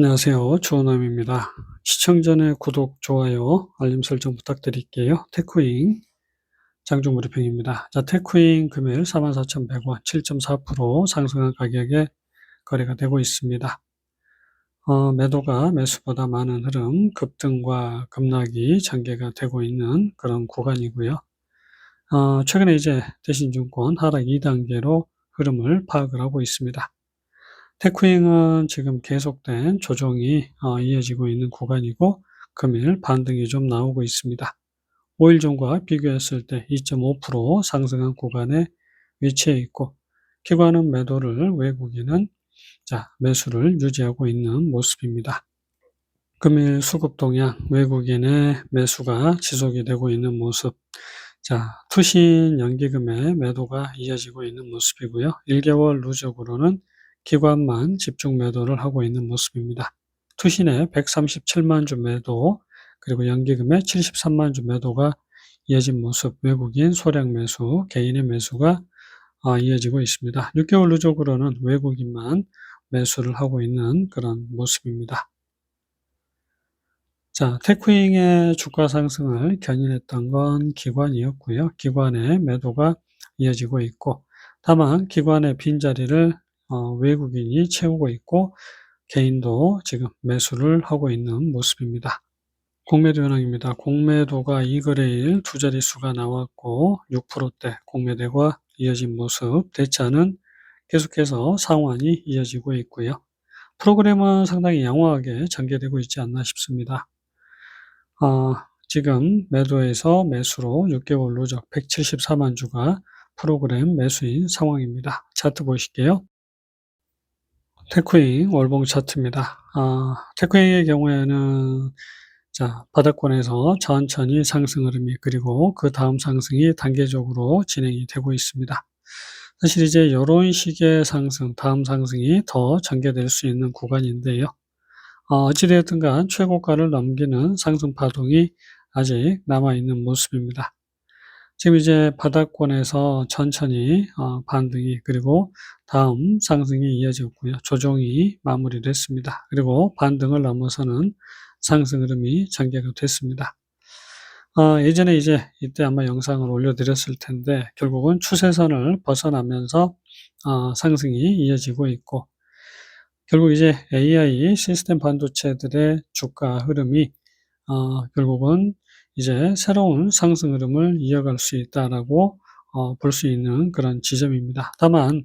안녕하세요. 주원남입니다. 시청 전에 구독, 좋아요, 알림 설정 부탁드릴게요. 테크잉 장중 무료평입니다. 자, 테크잉 금일 44,100원 7.4% 상승한 가격에 거래가 되고 있습니다. 어, 매도가 매수보다 많은 흐름, 급등과 급락이 전개가 되고 있는 그런 구간이고요. 어, 최근에 이제 대신증권 하락 2단계로 흐름을 파악을 하고 있습니다. 테크잉은 지금 계속된 조정이 어, 이어지고 있는 구간이고 금일 반등이 좀 나오고 있습니다. 5일 전과 비교했을 때 2.5% 상승한 구간에 위치해 있고 기관은 매도를 외국인은 자, 매수를 유지하고 있는 모습입니다. 금일 수급 동향 외국인의 매수가 지속이 되고 있는 모습 자, 투신 연기금의 매도가 이어지고 있는 모습이고요. 1개월 누적으로는 기관만 집중 매도를 하고 있는 모습입니다. 투신의 137만 주 매도, 그리고 연기금의 73만 주 매도가 이어진 모습, 외국인 소량 매수, 개인의 매수가 아, 이어지고 있습니다. 6개월 누적으로는 외국인만 매수를 하고 있는 그런 모습입니다. 자, 테크잉의 주가 상승을 견인했던 건 기관이었고요. 기관의 매도가 이어지고 있고, 다만 기관의 빈자리를 어, 외국인이 채우고 있고 개인도 지금 매수를 하고 있는 모습입니다. 공매도 현황입니다. 공매도가 2거래일 두 자릿수가 나왔고 6%대 공매대가 이어진 모습, 대차는 계속해서 상환이 이어지고 있고요. 프로그램은 상당히 양호하게 전개되고 있지 않나 싶습니다. 어, 지금 매도에서 매수로 6개월 누적 174만 주가 프로그램 매수인 상황입니다. 차트 보실게요. 테크잉 월봉 차트입니다. 아, 테크잉의 경우에는 자, 바닥권에서 천천히 상승 흐름이 그리고 그 다음 상승이 단계적으로 진행이 되고 있습니다. 사실 이제 이런 식의 상승, 다음 상승이 더 전개될 수 있는 구간인데요. 어, 어찌되었든 간 최고가를 넘기는 상승 파동이 아직 남아있는 모습입니다. 지금 이제 바닥권에서 천천히 어, 반등이 그리고 다음 상승이 이어졌고요. 조정이 마무리됐습니다. 그리고 반등을 넘어서는 상승 흐름이 전개가 됐습니다. 어, 예전에 이제 이때 아마 영상을 올려드렸을 텐데 결국은 추세선을 벗어나면서 어, 상승이 이어지고 있고 결국 이제 AI 시스템 반도체들의 주가 흐름이 어, 결국은 이제 새로운 상승 흐름을 이어갈 수 있다라고 어, 볼 수 있는 그런 지점입니다. 다만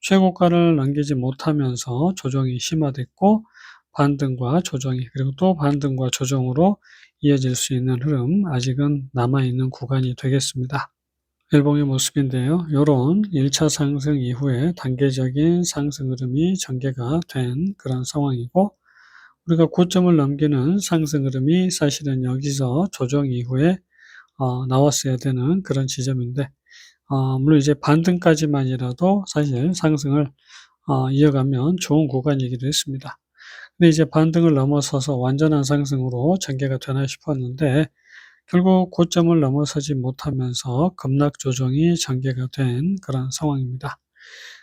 최고가를 남기지 못하면서 조정이 심화됐고 반등과 조정이 그리고 또 반등과 조정으로 이어질 수 있는 흐름 아직은 남아있는 구간이 되겠습니다. 일봉의 모습인데요. 이런 1차 상승 이후에 단계적인 상승 흐름이 전개가 된 그런 상황이고 우리가 고점을 넘기는 상승 흐름이 사실은 여기서 조정 이후에 어, 나왔어야 되는 그런 지점인데 어, 물론 이제 반등까지만이라도 사실 상승을 어, 이어가면 좋은 구간이기도 했습니다. 근데 이제 반등을 넘어서서 완전한 상승으로 전개가 되나 싶었는데 결국 고점을 넘어서지 못하면서 급락 조정이 전개가 된 그런 상황입니다.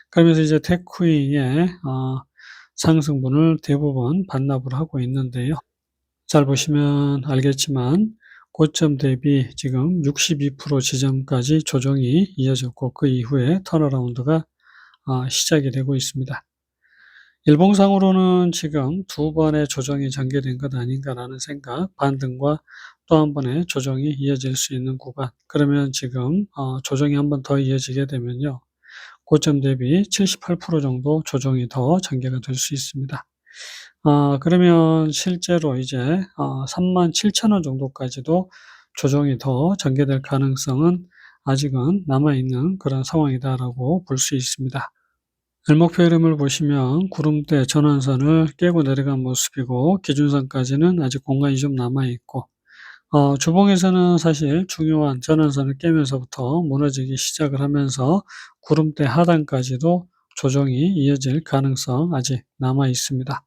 그러면서 이제 테크윙의 어, 상승분을 대부분 반납을 하고 있는데요. 잘 보시면 알겠지만 고점 대비 지금 62% 지점까지 조정이 이어졌고 그 이후에 턴어라운드가 아, 시작이 되고 있습니다. 일봉상으로는 지금 두 번의 조정이 전개된 것 아닌가라는 생각, 반등과 또 한 번의 조정이 이어질 수 있는 구간. 그러면 지금 어, 조정이 한 번 더 이어지게 되면요. 고점 대비 78% 정도 조정이 더 전개가 될 수 있습니다. 어, 그러면 실제로 이제 어, 37,000원 정도까지도 조정이 더 전개될 가능성은 아직은 남아있는 그런 상황이다라고 볼 수 있습니다. 일목표 흐름을 보시면 구름대 전환선을 깨고 내려간 모습이고 기준선까지는 아직 공간이 좀 남아있고 어, 주봉에서는 사실 중요한 전환선을 깨면서부터 무너지기 시작을 하면서 구름대 하단까지도 조정이 이어질 가능성 아직 남아 있습니다.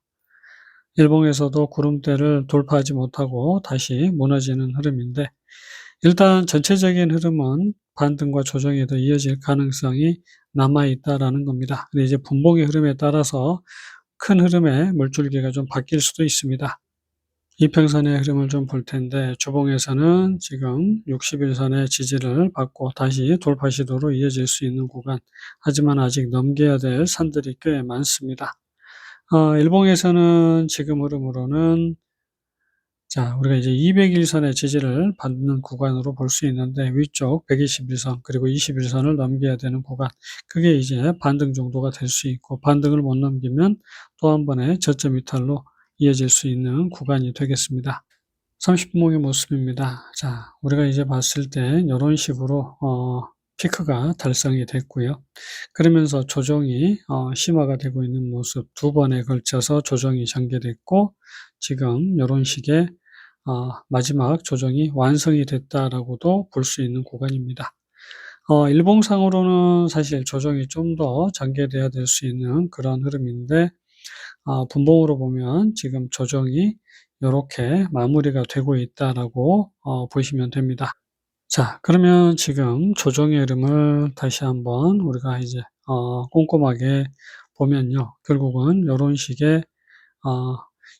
일봉에서도 구름대를 돌파하지 못하고 다시 무너지는 흐름인데 일단 전체적인 흐름은 반등과 조정에 더 이어질 가능성이 남아 있다라는 겁니다. 근데 이제 분봉의 흐름에 따라서 큰 흐름의 물줄기가 좀 바뀔 수도 있습니다. 이평선의 흐름을 좀 볼 텐데 주봉에서는 지금 60일선의 지지를 받고 다시 돌파 시도로 이어질 수 있는 구간 하지만 아직 넘겨야 될 산들이 꽤 많습니다. 어, 일봉에서는 지금 흐름으로는 자, 우리가 이제 200일선의 지지를 받는 구간으로 볼 수 있는데 위쪽 121선 그리고 21선을 넘겨야 되는 구간 그게 이제 반등 정도가 될 수 있고 반등을 못 넘기면 또 한 번의 저점 이탈로 이어질 수 있는 구간이 되겠습니다. 30분목의 모습입니다. 자, 우리가 이제 봤을 때 이런 식으로 어, 피크가 달성이 됐고요. 그러면서 조정이 어, 심화가 되고 있는 모습 두 번에 걸쳐서 조정이 전개됐고 지금 이런 식의 어, 마지막 조정이 완성이 됐다라고도 볼 수 있는 구간입니다. 어, 일봉상으로는 사실 조정이 좀 더 전개돼야 될 수 있는 그런 흐름인데 어, 분봉으로 보면 지금 조정이 이렇게 마무리가 되고 있다라고 어, 보시면 됩니다. 자, 그러면 지금 조정의 흐름을 다시 한번 우리가 이제 어, 꼼꼼하게 보면요. 결국은 이런 식의 어,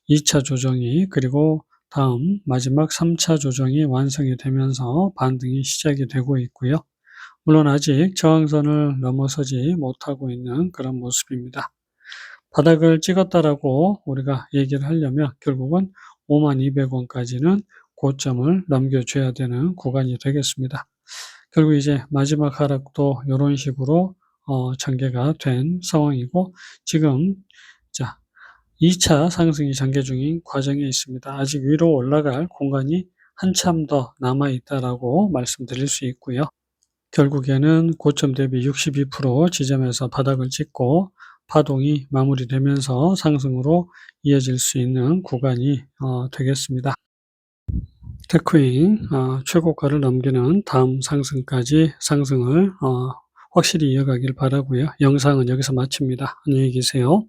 2차 조정이 그리고 다음 마지막 3차 조정이 완성이 되면서 반등이 시작이 되고 있고요. 물론 아직 저항선을 넘어서지 못하고 있는 그런 모습입니다. 바닥을 찍었다라고 우리가 얘기를 하려면 결국은 52,200원까지는 고점을 넘겨줘야 되는 구간이 되겠습니다. 결국 이제 마지막 하락도 이런 식으로 어, 전개가 된 상황이고 지금 자 2차 상승이 전개 중인 과정에 있습니다. 아직 위로 올라갈 공간이 한참 더 남아 있다라고 말씀드릴 수 있고요. 결국에는 고점 대비 62% 지점에서 바닥을 찍고 파동이 마무리되면서 상승으로 이어질 수 있는 구간이 어, 되겠습니다. 테크인 어, 최고가를 넘기는 다음 상승까지 상승을 어, 확실히 이어가길 바라고요. 영상은 여기서 마칩니다. 안녕히 계세요.